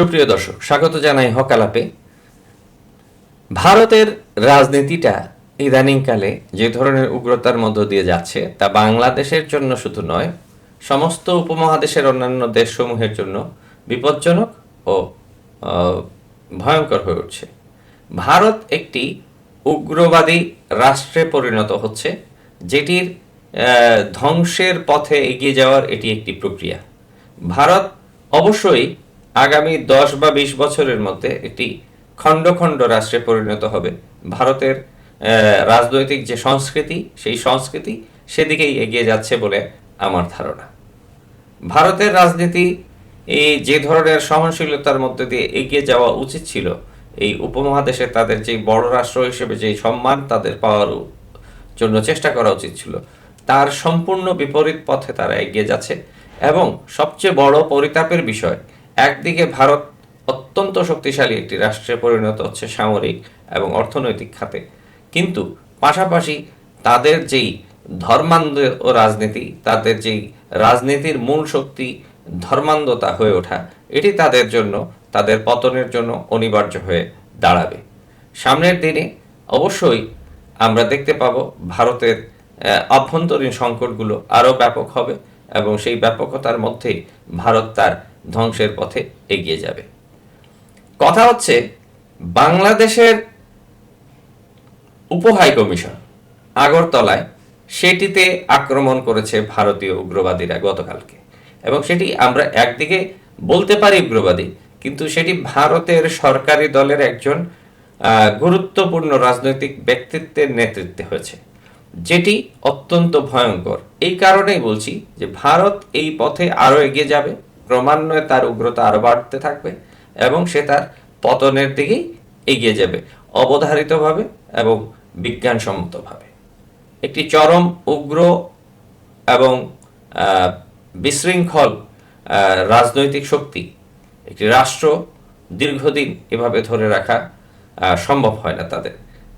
সুপ্রিয় দর্শক, স্বাগত জানাই হকালাপে। ভারতের রাজনীতিটা ইদানিংকালে যে ধরনের উগ্রতার মধ্য দিয়ে যাচ্ছে, তা বাংলাদেশের জন্য শুধু নয়, সমস্ত উপমহাদেশের অন্যান্য দেশসমূহের জন্য বিপজ্জনক ও ভয়ঙ্কর হয়ে উঠছে। ভারত একটি উগ্রবাদী রাষ্ট্রে পরিণত হচ্ছে, যেটির ধ্বংসের পথে এগিয়ে যাওয়ার এটি একটি প্রক্রিয়া। ভারত অবশ্যই আগামী দশ বা বিশ বছরের মধ্যে একটি খণ্ড খণ্ড রাষ্ট্রে পরিণত হবে। ভারতের রাজনৈতিক যে সংস্কৃতি, সেই সংস্কৃতি সেদিকেই এগিয়ে যাচ্ছে বলে আমার ধারণা। ভারতের রাজনীতি এই যে ধরনের সহনশীলতার মধ্যে দিয়ে এগিয়ে যাওয়া উচিত ছিল, এই উপমহাদেশে তাদের যে বড় রাষ্ট্র হিসেবে যে সম্মান তাদের পাওয়ার জন্য চেষ্টা করা উচিত ছিল, তার সম্পূর্ণ বিপরীত পথে তারা এগিয়ে যাচ্ছে এবং সবচেয়ে বড় পরিতাপের বিষয় একদিকে ভারত অত্যন্ত শক্তিশালী একটি রাষ্ট্রে পরিণত হচ্ছে সামরিক এবং অর্থনৈতিক খাতে। কিন্তু পাশাপাশি তাদের যেই ধর্মান্ধ ও রাজনীতি, তাদের যেই রাজনীতির মূল শক্তি ধর্মান্ধতা হয়ে ওঠা, এটি তাদের জন্য, তাদের পতনের জন্য অনিবার্য হয়ে দাঁড়াবে। সামনের দিনে অবশ্যই আমরা দেখতে পাব ভারতের অভ্যন্তরীণ সংকটগুলো আরও ব্যাপক হবে এবং সেই ব্যাপকতার মধ্যেই ভারত তার ধ্বংসের পথে এগিয়ে যাবে। কথা হচ্ছে, বাংলাদেশের উপহাই কমিশন আগরতলায় সেটিতে আক্রমণ করেছে ভারতীয় উগ্রবাদীরা গতকালকে। এবং সেটি আমরা একদিকে বলতে পারি উগ্রবাদী, কিন্তু সেটি ভারতের সরকারি দলের একজন গুরুত্বপূর্ণ রাজনৈতিক ব্যক্তিত্বের নেতৃত্বে হয়েছে। যেটি অত্যন্ত ভয়ঙ্কর। এই কারণেই বলছি যে ভারত এই পথে আরও এগিয়ে যাবে। ক্রমান্বয়ে তার উগ্রতা আরও বাড়তে থাকবে এবং সে তার পতনের দিকেই এগিয়ে যাবে, অবধারিতভাবে এবং বিজ্ঞানসম্মতভাবে। একটি চরম উগ্র এবং বিশৃঙ্খল রাজনৈতিক শক্তি একটি রাষ্ট্র দীর্ঘদিন এভাবে ধরে রাখা সম্ভব হয় না তাদের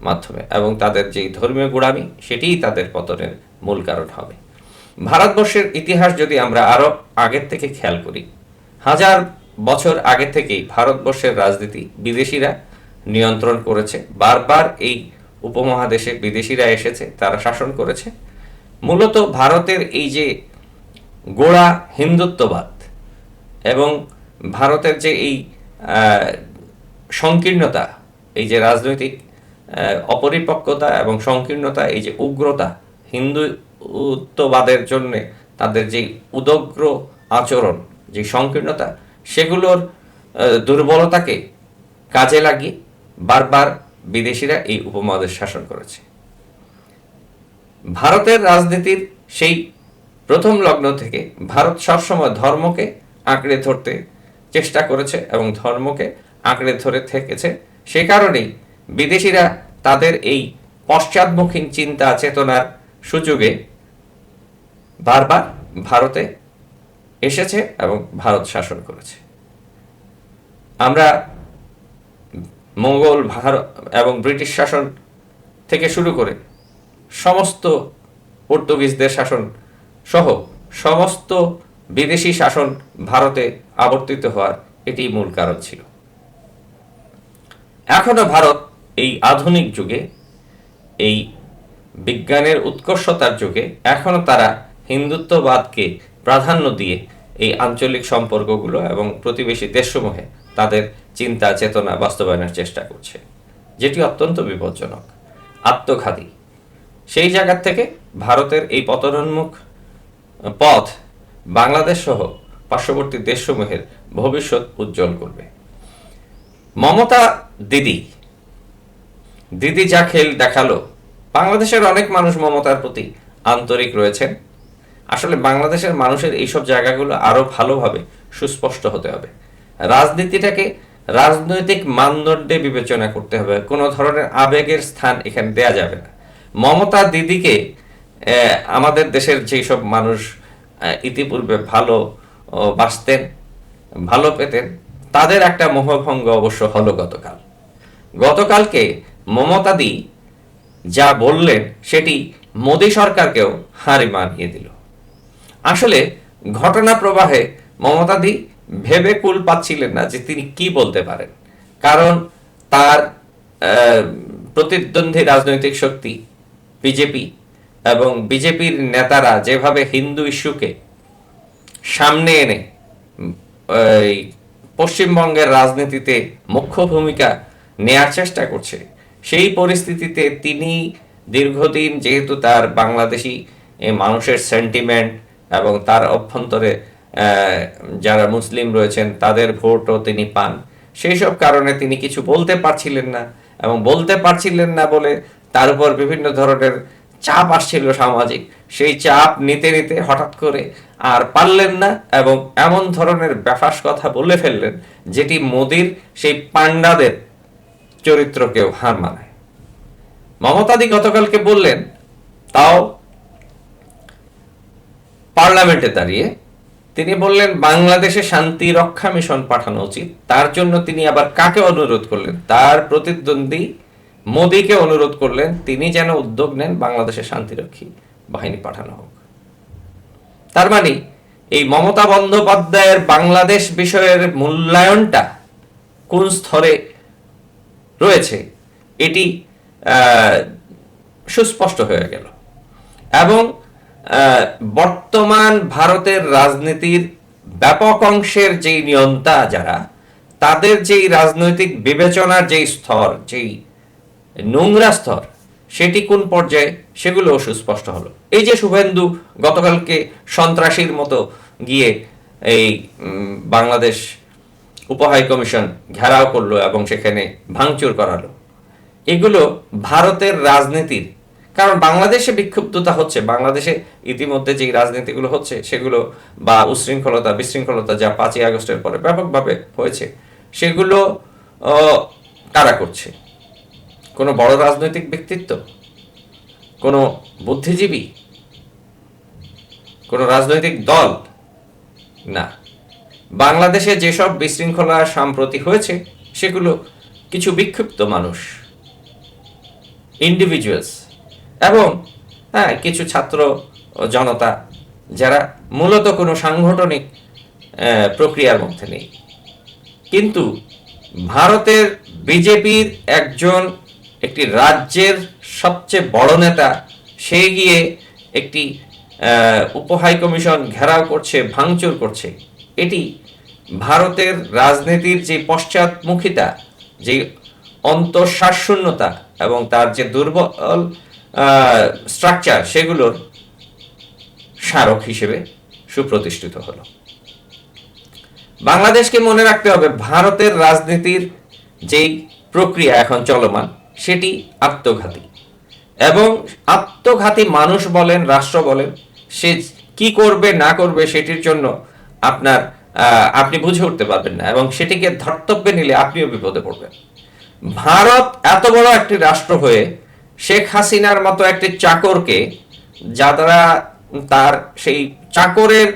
মাধ্যমে এবং তাদের যেই ধর্মীয় গোড়ামি, সেটিই তাদের পতনের মূল কারণ হবে। ভারতবর্ষের ইতিহাস যদি আমরা আরও আগের থেকে খেয়াল করি, হাজার বছর আগে থেকেই ভারতবর্ষের রাজনীতি বিদেশিরা নিয়ন্ত্রণ করেছে, বারবার এই উপমহাদেশে বিদেশিরা এসেছে, তারা শাসন করেছে। মূলত ভারতের এই যে গোড়া হিন্দুত্ববাদ এবং ভারতের যে এই সংকীর্ণতা, এই যে রাজনৈতিক অপরিপক্কতা এবং সংকীর্ণতা, এই যে উগ্রতা হিন্দুত্ববাদের জন্য তাদের যে উদগ্র আচরণ, যে সংকীর্ণতা, সেগুলোর দুর্বলতাকে কাজে লাগিয়ে বারবার বিদেশিরা এই উপমহাদেশ শাসন করেছে। ভারতের রাজনীতির সেই প্রথম লগ্ন থেকে ভারত সবসময় ধর্মকে আঁকড়ে ধরতে চেষ্টা করেছে এবং ধর্মকে আঁকড়ে ধরে থেকেছে। সে কারণেই বিদেশিরা তাদের এই পশ্চাদমুখী চিন্তা চেতনার সুযোগে বারবার ভারতে এসেছে এবং ভারত শাসন করেছে। আমরা মঙ্গল ভারত এবং ব্রিটিশ শাসন থেকে শুরু করে সমস্ত পর্তুগিজদের শাসন সহ সমস্ত বিদেশি শাসন ভারতে আবর্তিত হওয়ার এটি মূল কারণ ছিল। এখনও ভারত এই আধুনিক যুগে, এই বিজ্ঞানের উৎকর্ষতার যুগে এখনও তারা হিন্দুত্ববাদকে প্রাধান্য দিয়ে এই আঞ্চলিক সম্পর্কগুলো এবং প্রতিবেশী দেশসমূহে তাদের চিন্তা, চেতনা বাস্তবায়নের চেষ্টা করছে, যেটি অত্যন্ত বিপজ্জনক, আত্মঘাতী। সেই জায়গার থেকে ভারতের এই পতনোন্মুখ পথ বাংলাদেশ সহ পার্শ্ববর্তী দেশসমূহের ভবিষ্যৎ উজ্জ্বল করবে। মমতা দিদি দিদি যা খেল দেখাল, বাংলাদেশের অনেক মানুষ মমতার প্রতি আন্তরিক রয়েছেন। আসলে বাংলাদেশের মানুষের এইসব জায়গাগুলো আরও ভালোভাবে সুস্পষ্ট হতে হবে। রাজনীতিটাকে রাজনৈতিক মানদণ্ডে বিবেচনা করতে হবে। কোনো ধরনের আবেগের স্থান এখানে দেয়া যাবে না। মমতা দিদিকে আমাদের দেশের যেই সব মানুষ ইতিপূর্বে ভালো ও, বাসতেন ভালো পেতেন তাদের একটা মোহভঙ্গ অবশ্য হলো গতকাল। গতকালকে মমতাদি যা বললেন সেটি মোদী সরকারকেও হারি মানিয়ে দিল। আসলে ঘটনা প্রবাহে মমতাদি ভেবে কুল পাচ্ছিলেন না যে তিনি কি বলতে পারেন। কারণ তার প্রতিদ্বন্দ্বী রাজনৈতিক শক্তি বিজেপি এবং বিজেপির নেতারা যেভাবে হিন্দু ইস্যুকে সামনে এনে পশ্চিমবঙ্গের রাজনীতিতে মুখ্য ভূমিকা নেয়ার চেষ্টা করছে, সেই পরিস্থিতিতে তিনি দীর্ঘদিন যেহেতু তার বাংলাদেশি মানুষের সেন্টিমেন্ট এবং তার অভ্যন্তরে যারা মুসলিম রয়েছেন, তাদের ভোটও তিনি পান। সেই সব কারণে তিনি কিছু বলতে পারছিলেন না এবং বলতে পারছিলেন না বলে তার উপর বিভিন্ন ধরনের চাপ আসছিল সামাজিক। সেই চাপ নিতে নিতে হঠাৎ করে আর পারলেন না এবং এমন ধরনের ব্যাপাস কথা বলে ফেললেন যেটি মোদির সেই পান্ডাদের চরিত্রকেও হার মানায়। মমতাদি গতকালকে বললেন, তাও পার্লামেন্টে দাঁড়িয়ে তিনি বললেন, বাংলাদেশে শান্তি রক্ষা মিশন পাঠানো উচিত। তার জন্য তিনি আবার কাকে অনুরোধ করলেন? তার প্রতিদ্বন্দ্বী মোদীকে অনুরোধ করলেন, তিনি যেন উদ্যোগ নেন বাংলাদেশে শান্তিরক্ষী বাহিনী পাঠানো হোক। তার মানে এই মমতা বন্দ্যোপাধ্যায়ের বাংলাদেশ বিষয়ের মূল্যায়নটা কোন স্তরে রয়েছে, এটি সুস্পষ্ট হয়ে গেল। এবং বর্তমান ভারতের রাজনীতির ব্যাপক অংশের যেই নিয়ন্তা যারা, তাদের যেই রাজনৈতিক বিবেচনার যেই স্তর, যেই নোংরা স্তর, সেটি কোন পর্যায়ে সেগুলো সুস্পষ্ট হলো। এই যে শুভেন্দু গতকালকে সন্ত্রাসীর মতো গিয়ে এই বাংলাদেশ উপহাই কমিশন ঘেরাও করল এবং সেখানে ভাঙচুর করালো। এগুলো ভারতের রাজনীতির কারণ বাংলাদেশে বিক্ষুব্ধতা হচ্ছে, বাংলাদেশে ইতিমধ্যে যে রাজনীতিগুলো হচ্ছে, সেগুলো বা উশৃঙ্খলতা, বিশৃঙ্খলতা যা পাঁচই আগস্টের পরে ব্যাপকভাবে হয়েছে, সেগুলো কারা করছে? কোনো বড় রাজনৈতিক ব্যক্তিত্ব? কোনো বুদ্ধিজীবী? কোনো রাজনৈতিক দল? না। বাংলাদেশে যেসব বিশৃঙ্খলা সাম্প্রতি হয়েছে, সেগুলো কিছু বিক্ষিপ্ত মানুষ ইন্ডিভিজুয়ালস এবং হ্যাঁ কিছু ছাত্র জনতা যারা মূলত কোনো সাংগঠনিক প্রক্রিয়ার মধ্যে নেই। কিন্তু ভারতের বিজেপির একজন, একটি রাজ্যের সবচেয়ে বড় নেতা, সে গিয়ে একটি উপহাই কমিশন ঘেরাও করছে, ভাঙচুর করছে। এটি ভারতের রাজনীতির যে পশ্চাৎমুখিতা, যে অন্তঃশ্বাসশূন্যতা এবং তার যে দুর্বল স্ট্রাকচার সেগুলোর স্মারক হিসেবে সুপ্রতিষ্ঠিত হলো। বাংলাদেশকে মনে রাখতে হবে, ভারতের রাজনীতির যেই প্রক্রিয়া এখন চলমান, সেটি আত্মঘাতী। এবং আত্মঘাতী মানুষ বলেন, রাষ্ট্র বলেন, সে কি করবে, না করবে, সেটির জন্য আপনার আপনি বুঝে উঠতে পারবেন না এবং সেটিকে ধর্তব্যে নিলে আপনিও বিপদে পড়বেন। ভারত এত বড় একটি রাষ্ট্র হয়ে শেখ হাসিনার মতো একটি চাকরকে যারা তার সেই চাকরের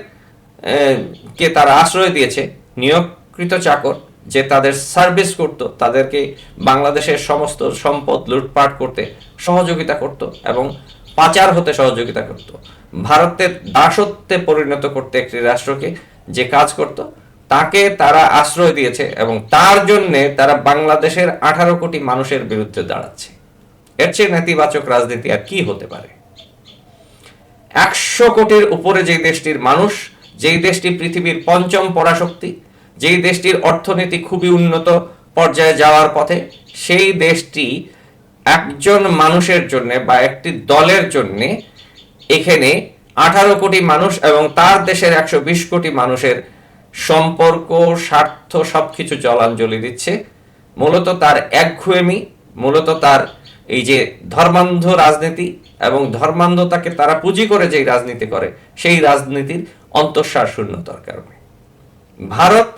কে তারা আশ্রয় দিয়েছে, নিয়োগকৃত চাকর, যে তাদের সার্ভিস করত, তাদেরকে বাংলাদেশের সমস্ত সম্পদ লুটপাট করতে সহযোগিতা করত এবং পাচার হতে সহযোগিতা করত। ভারতের দাসত্বে পরিণত করতে একটি রাষ্ট্রকে যে কাজ করত, তাকে তারা আশ্রয় দিয়েছে এবং তার জন্যে তারা বাংলাদেশের আঠারো কোটি মানুষের বিরুদ্ধে দাঁড়াচ্ছে। এর চেয়ে নেতিবাচক রাজনীতি আর কি হতে পারে? একশো কোটির উপরে যে দেশটির মানুষ, যেই দেশটি পৃথিবীর পঞ্চম পরাশক্তি, যেই দেশটির অর্থনীতি খুবই উন্নত পর্যায়ে যাওয়ার পথে, সেই দেশটি একজন মানুষের জন্য বা একটি দলের জন্য এখানে আঠারো কোটি মানুষ এবং তার দেশের একশো বিশ কোটি মানুষের সম্পর্ক, স্বার্থ সবকিছু জলাঞ্জলি দিচ্ছে। মূলত তার একঘুয়েমি, মূলত তার এই যে ধর্মান্ধ রাজনীতি এবং ধর্মান্ধতাকে তারা পুঁজি করে যেই রাজনীতি করে, সেই রাজনীতির অন্তঃসার শূন্যতার কারণে। ভারত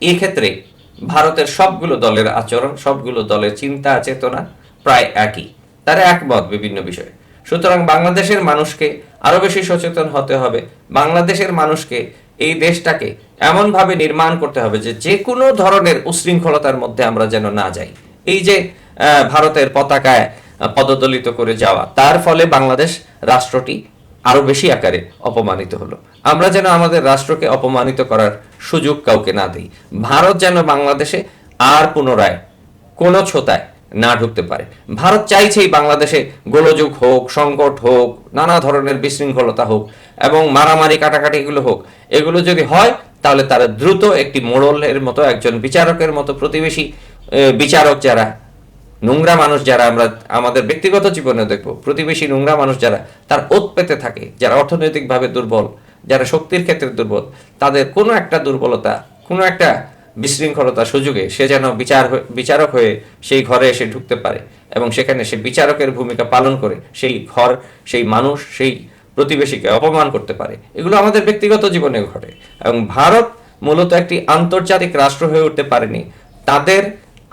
এক্ষেত্রে ভারতের সবগুলো দলের আচরণ, সবগুলো দলের চিন্তা, চেতনা প্রায় একই। তারা একমত বিভিন্ন বিষয়ে। সুতরাং বাংলাদেশের মানুষকে আরও বেশি সচেতন হতে হবে। বাংলাদেশের মানুষকে এই দেশটাকে এমনভাবে নির্মাণ করতে হবে যে যে কোনো ধরনের উশৃঙ্খলতার মধ্যে আমরা যেন না যাই। এই যে ভারতের পতাকায় পদদলিত করে যাওয়া। তার ফলে বাংলাদেশ রাষ্ট্রটি আরও বেশি আকারে অপমানিত হলো। আমরা যেন আমাদের রাষ্ট্রকে অপমানিত করার সুযোগ কাউকে না দিই। ভারত যেন বাংলাদেশে আর পুনরায় কোনো ছোতায় না ঢুকতে পারে। ভারত চাইছেই বাংলাদেশে গোলযোগ হোক, সংকট হোক, নানা ধরনের বিশৃঙ্খলতা হোক এবং মারামারি কাটাকাটি এগুলো হোক, এগুলো যদি হয়, তাহলে তারা দ্রুত একটি মোড়লের মতো, একজন বিচারকের মতো প্রতিবেশী বিচারক যারা নোংরা মানুষ যারা আমরা আমাদের ব্যক্তিগত জীবনে দেখব, প্রতিবেশী নোংরা মানুষ যারা, তার ওত পেতে থাকে, যারা অর্থনৈতিকভাবে দুর্বল, যারা শক্তির ক্ষেত্রে দুর্বল, তাদের কোনো একটা দুর্বলতা, কোনো একটা বিশৃঙ্খলতা সুযোগে সে যেন বিচার বিচারক হয়ে সেই ঘরে এসে ঢুকতে পারে এবং সেখানে সে বিচারকের ভূমিকা পালন করে, সেই ঘর, সেই মানুষ, সেই প্রতিবেশীকে অপমান করতে পারে। এগুলো আমাদের ব্যক্তিগত জীবনে ঘটে এবং ভারত মূলত একটি আন্তর্জাতিক রাষ্ট্র হয়ে উঠতে পারেনি। তাদের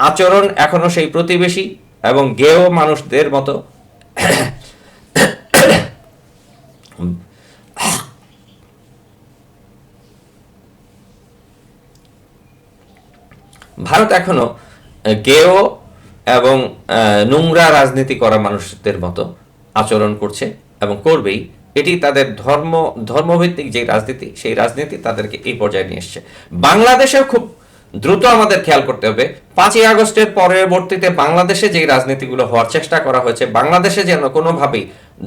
আচরণ এখনও সেই প্রতিবেশী এবং গেয় মানুষদের মতো। ভারত এখনও গেয় এবং নোংরা রাজনীতি করা মানুষদের মতো আচরণ করছে এবং করবেই। এটি তাদের ধর্ম, ধর্মভিত্তিক যে রাজনীতি, সেই রাজনীতি তাদেরকে এই পর্যায়ে নিয়ে এসছে। বাংলাদেশেও খুব দ্রুত আমাদের খেয়াল করতে হবে। পাঁচই আগস্টের পরবর্তীতে বাংলাদেশে যে রাজনীতিগুলো হওয়ার চেষ্টা করা হয়েছে, বাংলাদেশে যেন কোনোভাবেই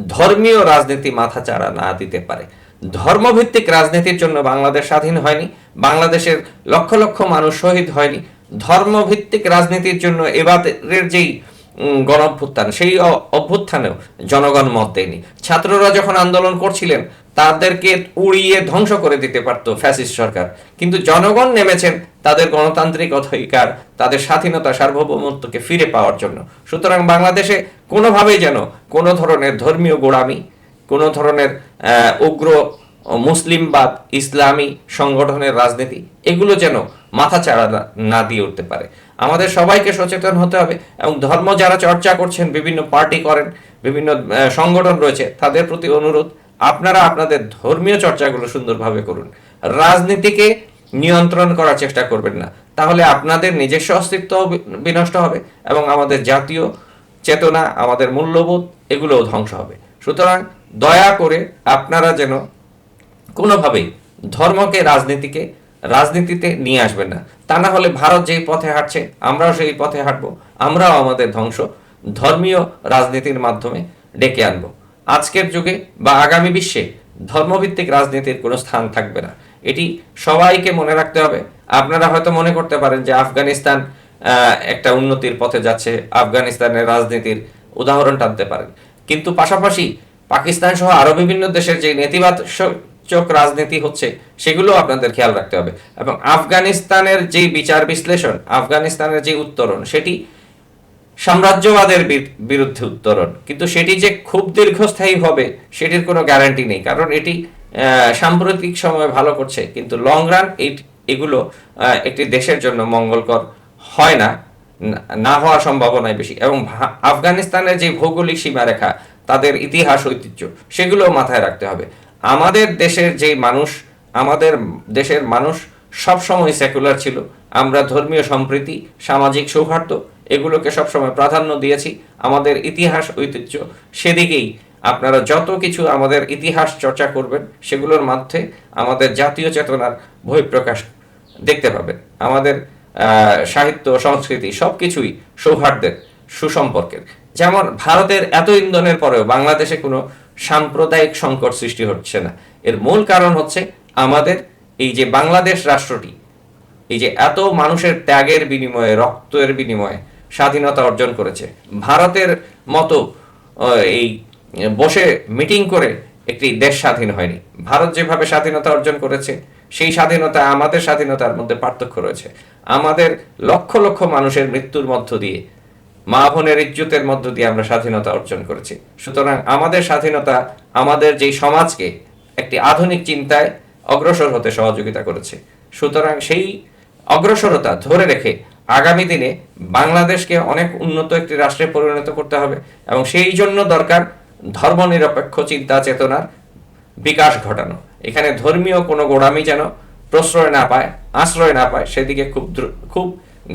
ধর্মীয় রাজনীতি মাথাচাড়া না দিতে পারে। ধর্মভিত্তিক রাজনীতির জন্য বাংলাদেশ স্বাধীন হয়নি, বাংলাদেশের লক্ষ লক্ষ মানুষ শহীদ হয়নি। ধর্মভিত্তিক রাজনীতির জন্য এবারের যেই গণ অভ্যুত্থান সেই অভ্যুত্থানেও জনগণ মত দেয়নি। ছাত্ররা যখন আন্দোলন করছিলেন, তাদেরকে উড়িয়ে ধ্বংস করে দিতে পারত ফ্যাসিস্ট সরকার। কিন্তু জনগণ নেমেছেন তাদের গণতান্ত্রিক অধিকার, তাদের স্বাধীনতা সার্বভৌমত্বকে ফিরে পাওয়ার জন্য। সুতরাং বাংলাদেশে কোনোভাবেই যেন কোনো ধরনের ধর্মীয় গোড়ামি, কোনো ধরনের উগ্র মুসলিমবাদ, ইসলামী সংগঠনের রাজনীতি, এগুলো যেন মাথাচাড়া না- না দিয়ে উঠতে পারে। আমাদের সবাইকে সচেতন হতে হবে এবং ধর্ম যারা চর্চা করছেন, বিভিন্ন পার্টি করেন, বিভিন্ন সংগঠন রয়েছে, তাদের প্রতি অনুরোধ, আপনারা আপনাদের ধর্মীয় চর্চাগুলো সুন্দরভাবে করুন। রাজনীতিকে নিয়ন্ত্রণ করার চেষ্টা করবেন না। তাহলে আপনাদের নিজস্ব অস্তিত্ব বিনষ্ট হবে এবং আমাদের জাতীয় চেতনা, আমাদের মূল্যবোধ, এগুলোও ধ্বংস হবে। সুতরাং দয়া করে আপনারা যেন কোনোভাবেই ধর্মকে, রাজনীতিকে রাজনীতিতে নিয়ে আসবেন না। তা না হলে ভারত যেই পথে হাঁটছে, আমরাও সেই পথে হাঁটবো। আমরাও আমাদের ধ্বংস। ধর্মীয় রাজনীতির মাধ্যমে ডেকে আনব। আজকের যুগে বা আগামী বিশ্বে ধর্মভিত্তিক রাজনীতির কোনো স্থান থাকবে না। এটি সবাইকে মনে রাখতে হবে। আপনারা হয়তো মনে করতে পারেন যে আফগানিস্তান একটা উন্নতির পথে যাচ্ছে। আফগানিস্তানের রাজনীতির উদাহরণ টানতে পারেন। কিন্তু পাশাপাশি পাকিস্তান সহ আরও বিভিন্ন দেশের যে নেতিবাচক রাজনীতি হচ্ছে, সেগুলো আপনাদের খেয়াল রাখতে হবে। এবং আফগানিস্তানের যে বিচার বিশ্লেষণ, আফগানিস্তানের যে উত্তরণ, সেটি সাম্রাজ্যবাদের বিরুদ্ধে উত্তরণ। কিন্তু সেটি যে খুব দীর্ঘস্থায়ী হবে, সেটির কোনো গ্যারান্টি নেই। কারণ এটি সাম্প্রতিক সময়ে ভালো করছে, কিন্তু লং রান এগুলো একটি দেশের জন্য মঙ্গলকর হয় না, না- হওয়ার সম্ভাবনাই বেশি। এবং আফগানিস্তানের যে ভৌগোলিক সীমারেখা, তাদের ইতিহাস ঐতিহ্য সেগুলো মাথায় রাখতে হবে। আমাদের দেশের যেই মানুষ, আমাদের দেশের মানুষ সবসময় সেকুলার ছিল। আমরা ধর্মীয় সম্প্রীতি, সামাজিক সৌহার্দ্য এগুলোকে সবসময় প্রাধান্য দিয়েছি। আমাদের ইতিহাস, ঐতিহ্য সেদিকেই আপনারা যত কিছু আমাদের ইতিহাস চর্চা করবেন, সেগুলোর মধ্যে আমাদের জাতীয় চেতনার বহিঃপ্রকাশ দেখতে পাবেন। আমাদের সাহিত্য, সংস্কৃতি সবকিছুই সৌহার্দ্যের, সুসম্পর্কের। যেমন ভারতের এত ইন্ধনের পরেও বাংলাদেশে কোনো সাম্প্রদায়িক সংকট সৃষ্টি হচ্ছে না। এর মূল কারণ হচ্ছে আমাদের এই যে বাংলাদেশ রাষ্ট্রটি, এই যে এত মানুষের ত্যাগের বিনিময়ে, রক্তের বিনিময়ে স্বাধীনতা অর্জন করেছে। ভারতের মতো এই বসে মিটিং করে একটি দেশ স্বাধীন হয়নি। ভারত যেভাবে স্বাধীনতা অর্জন করেছে, সেই স্বাধীনতা, আমাদের স্বাধীনতার মধ্যে পার্থক্য রয়েছে। আমাদের লক্ষ লক্ষ মানুষের মৃত্যুর মধ্য দিয়ে মা বোনের ইজ্জতের মধ্য দিয়ে আমরা স্বাধীনতা অর্জন করেছি। সুতরাং আমাদের স্বাধীনতা আমাদের যেই সমাজকে একটি আধুনিক চিন্তায় অগ্রসর হতে সহযোগিতা করেছে। সুতরাং সেই অগ্রসরতা ধরে রেখে আগামী দিনে বাংলাদেশকে অনেক উন্নত একটি রাষ্ট্রে পরিণত করতে হবে এবং সেই জন্য দরকার ধর্মনিরপেক্ষ চিন্তা চেতনার বিকাশ ঘটানো। এখানে ধর্মীয় কোনো গোড়ামি যেন প্রশ্রয় না পায়, আশ্রয় না পায়, সেদিকে খুব খুব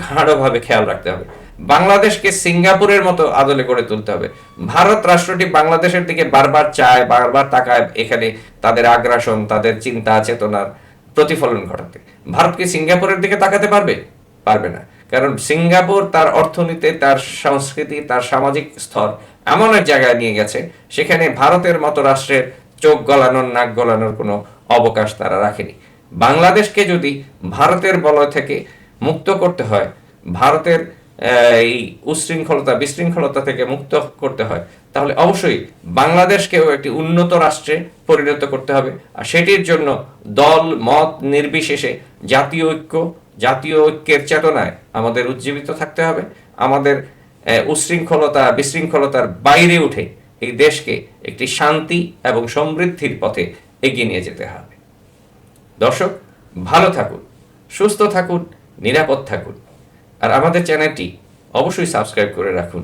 গাঢ়ভাবে খেয়াল রাখতে হবে। বাংলাদেশকে সিঙ্গাপুরের মতো আদলে করে তুলতে হবে। ভারত রাষ্ট্রটি বাংলাদেশের দিকে বারবার চায়, বারবার তাকায়। এখানে তাদের আগ্রাসন, তাদের চিন্তা, চেতনার প্রতিফলন ঘটাতে। ভারত কি সিঙ্গাপুরের দিকে তাকাতে পারবে? পারবে না। কারণ সিঙ্গাপুর তার অর্থনীতি, তার সংস্কৃতি, তার সামাজিক স্তর এমন এক জায়গায় নিয়ে গেছে, সেখানে ভারতের মতো রাষ্ট্রের চোখ গলানোর, নাক গলানোর কোনো অবকাশ তারা রাখেনি। বাংলাদেশকে যদি ভারতের বলয় থেকে মুক্ত করতে হয়, ভারতের এই উশৃঙ্খলতা, বিশৃঙ্খলতা থেকে মুক্ত করতে হয়। তাহলে অবশ্যই বাংলাদেশকেও একটি উন্নত রাষ্ট্রে পরিণত করতে হবে। আর সেটির জন্য দল, মত নির্বিশেষে জাতীয় ঐক্য, জাতীয় ঐক্যের চেতনায় আমাদের উজ্জীবিত থাকতে হবে। আমাদের উশৃঙ্খলতা, বিশৃঙ্খলতার বাইরে উঠে এই দেশকে একটি শান্তি এবং সমৃদ্ধির পথে এগিয়ে নিয়ে যেতে হবে। দর্শক, ভালো থাকুন, সুস্থ থাকুন, নিরাপদ থাকুন। আর আমাদের চ্যানেলটি অবশ্যই সাবস্ক্রাইব করে রাখুন।